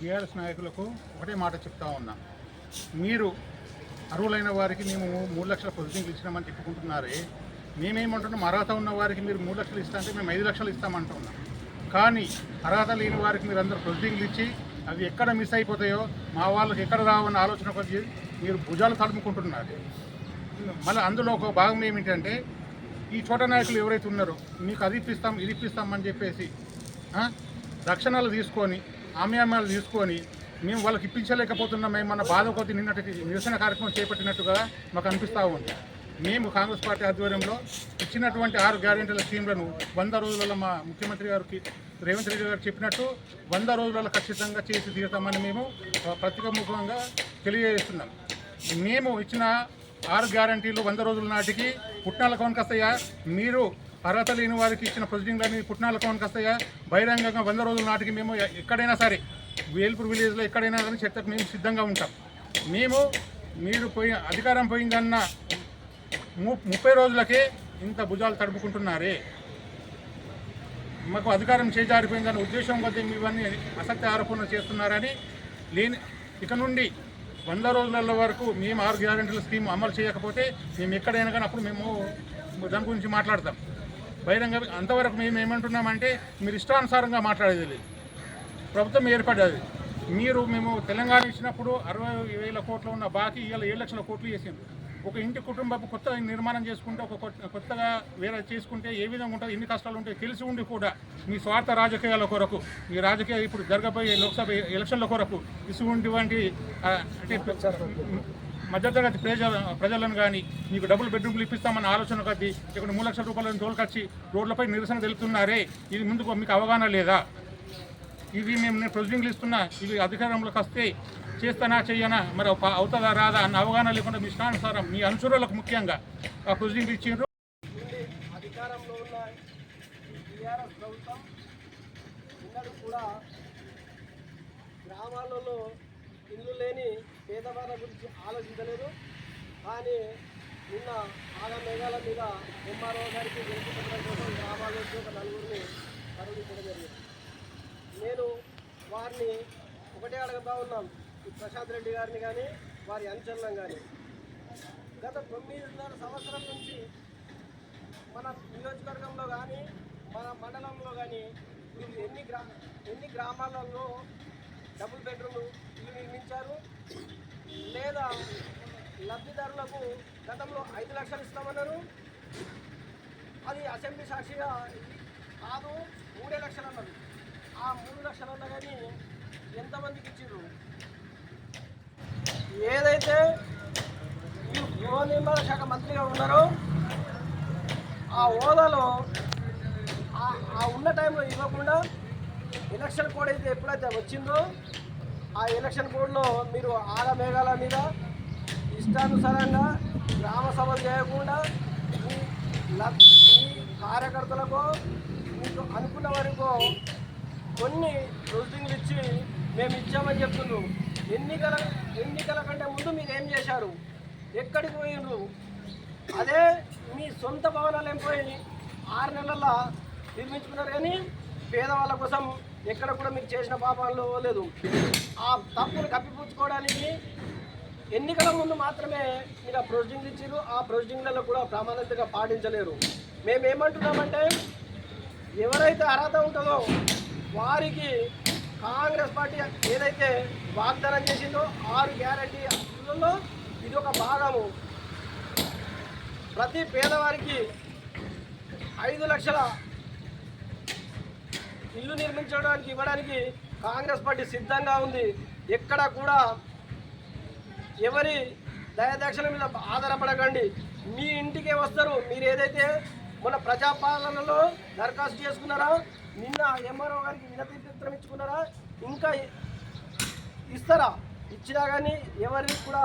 BRS నాయకులకు ఒకటే మాట చెప్తా ఉన్నా. మీరు అర్హులైన వారికి మేము మూడు లక్షల ప్రొసీడింగ్లు ఇచ్చినామని చెప్పుకుంటున్నారే. మేమేమంటున్నాం? అర్హత ఉన్న వారికి మీరు మూడు లక్షలు ఇస్తా అంటే మేము ఐదు లక్షలు ఇస్తామంటున్నాం. కానీ అర్హత లేని వారికి మీరు అందరు ప్రొసీడింగ్లు ఇచ్చి అవి ఎక్కడ మిస్ అయిపోతాయో మా వాళ్ళకి ఎక్కడ రావన్న ఆలోచన కొద్ది మీరు భుజాలు తడుముకుంటున్నారు. మళ్ళీ అందులో ఒక భాగం ఏమిటంటే ఈ చోట నాయకులు ఎవరైతే ఉన్నారో మీకు అది ఇప్పిస్తాం ఇది ఇప్పిస్తామని చెప్పేసి రక్షణలు తీసుకొని ఆమ్యామ్యాలు తీసుకొని మేము వాళ్ళకి ఇప్పించలేకపోతున్నాం మేము మన బాధ కొద్ది నిన్నటి నిరసన కార్యక్రమం చేపట్టినట్టుగా మాకు అనిపిస్తూ ఉంది. మేము కాంగ్రెస్ పార్టీ ఆధ్వర్యంలో ఇచ్చినటువంటి ఆరు గ్యారెంటీల స్కీమ్లను వంద రోజులలో మా ముఖ్యమంత్రి గారికి రేవంత్ రెడ్డి గారు చెప్పినట్టు వంద రోజులలో ఖచ్చితంగా చేసి తీరుతామని మేము ఆ, తెలియజేస్తున్నాం. మేము ఇచ్చిన ఆరు గ్యారంటీలు వంద రోజుల నాటికి పుట్నాల కౌన్కి మీరు అర్హత లేని వారికి ఇచ్చిన ప్రొసీడింగ్లని పుట్నాల కౌన్కి వస్తాయా బహిరంగంగా వంద రోజుల నాటికి మేము ఎక్కడైనా సరే వేల్పూర్ విలేజ్లో ఎక్కడైనా కానీ చర్చకు మేము సిద్ధంగా ఉంటాం. మేము మీరు పోయి అధికారం పోయిందన్న ము ముప్పై రోజులకే ఇంత భుజాలు తడుపుకుంటున్నారే మాకు అధికారం చేజారిపోయిందన్న ఉద్దేశం కొద్దీ ఇవన్నీ అసత్య ఆరోపణలు చేస్తున్నారని లేని ఇక నుండి వంద రోజుల వరకు మేము ఆరు గ్యారెంటీల స్కీమ్ అమలు చేయకపోతే మేము ఎక్కడైనా కానీ అప్పుడు మేము దాని గురించి మాట్లాడతాం. బహిరంగ అంతవరకు మేము ఏమంటున్నామంటే మీరు ఇష్టానుసారంగా మాట్లాడేది లేదు. ప్రభుత్వం ఏర్పడ్డది. మీరు మేము తెలంగాణ ఇచ్చినప్పుడు అరవై వేల కోట్లు ఉన్న బాకీ ఇవాళ ఏడు లక్షల కోట్లు చేసింది ఒక ఇంటి కుటుంబం కొత్త నిర్మాణం చేసుకుంటే ఒక కొత్త- కొత్తగా వేరే చేసుకుంటే ఏ విధంగా ఉంటుంది ఎన్ని కష్టాలు ఉంటాయి తెలిసి ఉండి కూడా మీ స్వార్థ రాజకీయాల కొరకు మీ రాజకీయ ఇప్పుడు జరగబోయే లోక్సభ ఎలక్షన్ల కొరకు ఇటువంటి అంటే మధ్యతరగతి ప్రజల ప్రజలను కానీ మీకు డబుల్ బెడ్రూమ్లు ఇప్పిస్తామన్న ఆలోచన కొద్ది ఇక్కడ మూడు లక్షల రూపాయలను తోలుకొచ్చి రోడ్లపై నిరసన తెలుపుతున్నారే? ఇది ముందుకు మీకు అవగాహన లేదా? ఇవి మేము నేను ప్రొసీడింగ్లు ఇస్తున్నా. ఇవి అధికారంలోకి వస్తే చేస్తానా చెయ్యనా? మరి అవుతుందా రాదా అన్న అవగాహన లేకుండా మీ ఇష్టానుసారం మీ అనుచరులకు ముఖ్యంగా ఆ ప్రొసీడింగ్లు ఇచ్చిండ్రు. అధికారంలో ఉన్న టీఆర్ఎస్ ప్రభుత్వం కూడా గ్రామాలలో ఇల్లు లేని పేదవాళ్ళ గురించి ఆలోచించలేదు. కానీ నిన్న ఆగ మేఘాల మీద ఎంఆర్ఓ గారికి గెలిపించడం కోసం గ్రామాల్లో ఒక నలుగురిని తరలించడం జరిగింది. నేను వారిని ఒకటే అడగతా ఉన్నాం. ఈ ప్రశాంత్ రెడ్డి గారిని కానీ వారి అనుచరులను కానీ. గత తొమ్మిదిన్నర సంవత్సరం నుంచి మన నియోజకవర్గంలో కానీ మన మండలంలో కానీ మీరు ఎన్ని గ్రా ఎన్ని గ్రామాలలో డబుల్ బెడ్రూమ్ ఇల్లు నిర్మించారు. లేదా లబ్ధిదారులకు గతంలో ఐదు లక్షలు ఇస్తామన్నారు. అది అసెంబ్లీ సాక్షిగా కాదు మూడే లక్షలు అన్నారు. ఆ మూడు లక్షలు అన్నా కానీ ఎంతమందికి ఇచ్చిర్రు ఏదైతే ఈ గృహ నిర్మాణ శాఖ మంత్రిగా ఉన్నారో ఆ హోదాలో ఆ- ఆ ఉన్న టైంలో ఇవ్వకుండా ఎలక్షన్ కోడ్ అయితే ఎప్పుడైతే వచ్చిందో ఆ ఎలక్షన్ బోర్డులో మీరు ఆగమేఘాల మీద ఇష్టానుసారంగా గ్రామ సభలు చేయకుండా మీ లబ్- కార్యకర్తలకు మీకు అనుకున్న వరకు కొన్ని రూటింగ్లు ఇచ్చి మేము ఇచ్చామని చెప్తున్నాం ఎన్నికల ఎన్నికల కంటే ముందు మీరు ఏం చేశారు? ఎక్కడికి పోయిండ్రు? అదే మీ సొంత భవనాలు ఏం పోయి ఆరు నెలల్లో నిర్మించుకున్నారు కానీ పేదవాళ్ళ కోసం ఎక్కడ కూడా మీకు చేసిన పాపాలు లేదు. ఆ తప్పులు కప్పిపుచ్చుకోవడానికి ఎన్నికల ముందు మాత్రమే మీరు ఆ ప్రొసీడింగ్లు ఇచ్చారు ఆ ప్రొసీడింగ్లలో కూడా ప్రామాణికంగా పాటించలేరు. మేము ఏమంటున్నామంటే ఎవరైతే అర్హత ఉంటుందో వారికి కాంగ్రెస్ పార్టీ ఏదైతే వాగ్దానం చేసిందో ఆరు గ్యారంటీలలో ఇది ఒక భాగము. ప్రతి పేదవారికి ఐదు లక్షల ఇల్లు నిర్మించడానికి ఇవ్వడానికి కాంగ్రెస్ పార్టీ సిద్ధంగా ఉంది. ఎక్కడ కూడా ఎవరి దయదక్షల మీద ఆధారపడకండి. మీ ఇంటికే వస్తారు. మీరు ఏదైతే మన ప్రజాపాలనలో దరఖాస్తు చేసుకున్నారా నిన్న ఎంఆర్ఓ గారికి వినతి పత్రం ఇచ్చుకున్నారా ఇంకా ఇస్తారా? ఇచ్చినా కానీ ఎవరిని కూడా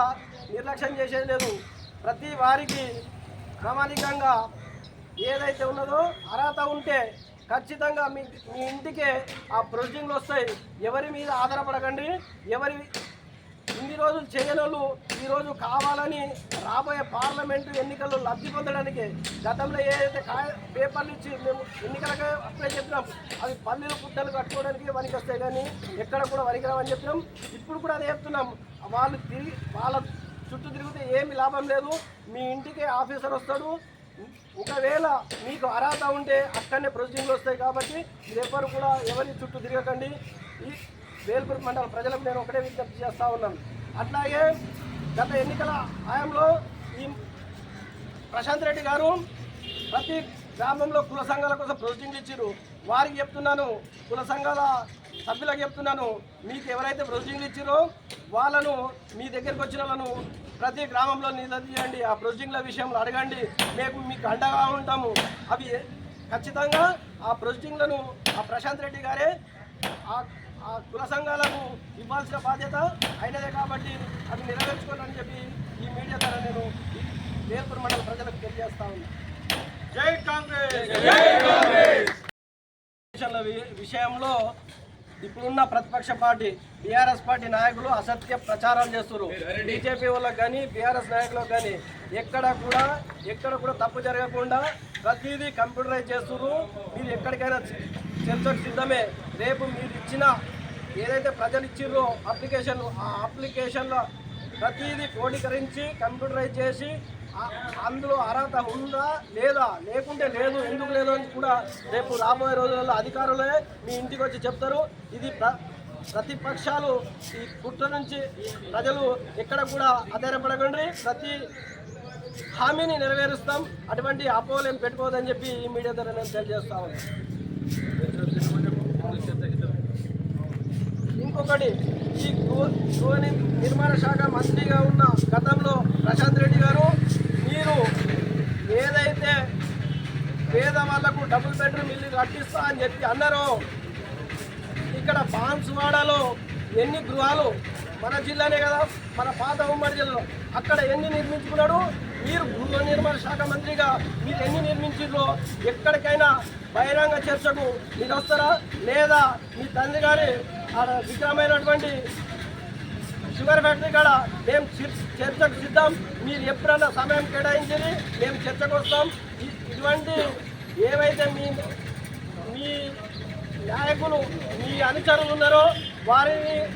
నిర్లక్ష్యం చేసేది లేదు. ప్రతి వారికి ప్రామాణికంగా ఏదైతే ఉన్నదో అర్హత ఉంటే ఖచ్చితంగా మీ మీ ఇంటికే ఆ ప్రొసీడింగ్లు వస్తాయి. ఎవరి మీద ఆధారపడకండి. ఎవరి ఇన్ని రోజులు చేయని ఈరోజు కావాలని రాబోయే పార్లమెంటు ఎన్నికల్లో లబ్ధి పొందడానికి గతంలో ఏదైతే కా పేపర్లు ఇచ్చి మేము ఎన్నికలకు అప్లై చెప్పినాం అవి పల్లెలు పుట్టలు కట్టుకోవడానికి వనికి వస్తాయి కానీ ఎక్కడ కూడా వనికిరామని చెప్పినాం. ఇప్పుడు కూడా అదే చెప్తున్నాం. వాళ్ళు తిరిగి వాళ్ళ చుట్టూ తిరిగితే ఏమి లాభం లేదు. మీ ఇంటికి ఆఫీసర్ వస్తాడు. ఒకవేళ మీకు అర్హత ఉంటే అక్కడనే ప్రొసీడింగ్లు వస్తాయి కాబట్టి మీరెవ్వరు కూడా ఎవరి చుట్టూ తిరగకండి. ఈ వేల్పూర్ మండల ప్రజలకు నేను ఒకటే విజ్ఞప్తి చేస్తూ ఉన్నాను. అట్లాగే గత ఎన్నికల హయాంలో ఈ ప్రశాంత్ రెడ్డి గారు ప్రతి గ్రామంలో కుల సంఘాల కోసం ప్రొసీడింగ్ ఇచ్చారు వారికి చెప్తున్నాను కుల సంఘాల సభ్యులకు చెప్తున్నాను మీకు ఎవరైతే ప్రొసీడింగ్లు ఇచ్చారో వాళ్ళను మీ దగ్గరికి వచ్చిన వాళ్ళను ప్రతి గ్రామంలో నిలదీయండి ఆ ప్రొసీడింగ్ల విషయంలో అడగండి. మేము మీకు అండగా ఉంటాము. అవి ఖచ్చితంగా ఆ ప్రొసీడింగ్లను ఆ ప్రశాంత్ రెడ్డి గారే ఆ ఆ కుల సంఘాలకు ఇవ్వాల్సిన బాధ్యత అయినదే కాబట్టి అది నెరవేర్చుకోవాలని చెప్పి ఈ మీడియా ద్వారా నేను వేల్పూర్ మండల ప్రజలకు తెలియజేస్తా ఉన్నాను జై కాంగ్రెస్! విషయంలో ఇప్పుడున్న ప్రతిపక్ష పార్టీ బీఆర్ఎస్ పార్టీ నాయకులు అసత్య ప్రచారాలు చేస్తున్నారు. బీజేపీ వాళ్ళకి కానీ బీఆర్ఎస్ నాయకులకు కానీ ఎక్కడ కూడా ఎక్కడ కూడా తప్పు జరగకుండా ప్రతిదీ కంప్యూటరైజ్ చేస్తున్నారు. మీరు ఎక్కడికైనా చర్చకు సిద్ధమే. రేపు మీరు ఇచ్చిన ఏదైతే ప్రజలు ఇచ్చిర్రో అప్లికేషన్ ఆ అప్లికేషన్లో ప్రతిదీ క్రోడీకరించి కంప్యూటరైజ్ చేసి అందులో అర్హత ఉందా లేదా లేకుంటే లేదు ఎందుకు లేదు అని కూడా రేపు రాబోయే రోజులలో అధికారులే మీ ఇంటికి వచ్చి చెప్తారు. ఇది ప్ర ప్రతిపక్షాలు ఈ కుట్ర నుంచి ప్రజలు ఎక్కడ కూడా ఆధారపడకండి. ప్రతి హామీని నెరవేరుస్తాం. అటువంటి అపోహలేం పెట్టుకోవద్దని చెప్పి ఈ మీడియా ద్వారా నేను తెలియజేస్తా ఉన్నాను. ఇంకొకటి నుంచి గృహ నిర్మాణ శాఖ మంత్రిగా ఉన్న గతంలో ప్రశాంత్ రెడ్డి గారు మీరు ఏదైతే పేద వాళ్ళకు డబుల్ బెడ్రూమ్ ఇల్లు కట్టిస్తా అని చెప్పి అన్నారో ఇక్కడ బాన్స్వాడలో ఎన్ని గృహాలు? మన జిల్లానే కదా మన పాత ఉమ్మడి జిల్లాలో. అక్కడ ఎన్ని నిర్మించుకున్నాడు? మీరు గృహ నిర్మాణ శాఖ మంత్రిగా మీరు ఎన్ని నిర్మించిండ్రో ఎక్కడికైనా బహిరంగ చర్చకు మీరు వస్తారా లేదా మీ తండ్రి గారి విగ్రహమైనటువంటి షుగర్ ఫ్యాక్టరీ కాడ మేము చర్చకు సిద్ధం. మీరు ఎప్పుడన్నా సమయం కేటాయించి మేము చర్చకు వస్తాం. ఇటువంటి ఏవైతే మీ మీ నాయకులు మీ అనుచరులు ఉన్నారో వారిని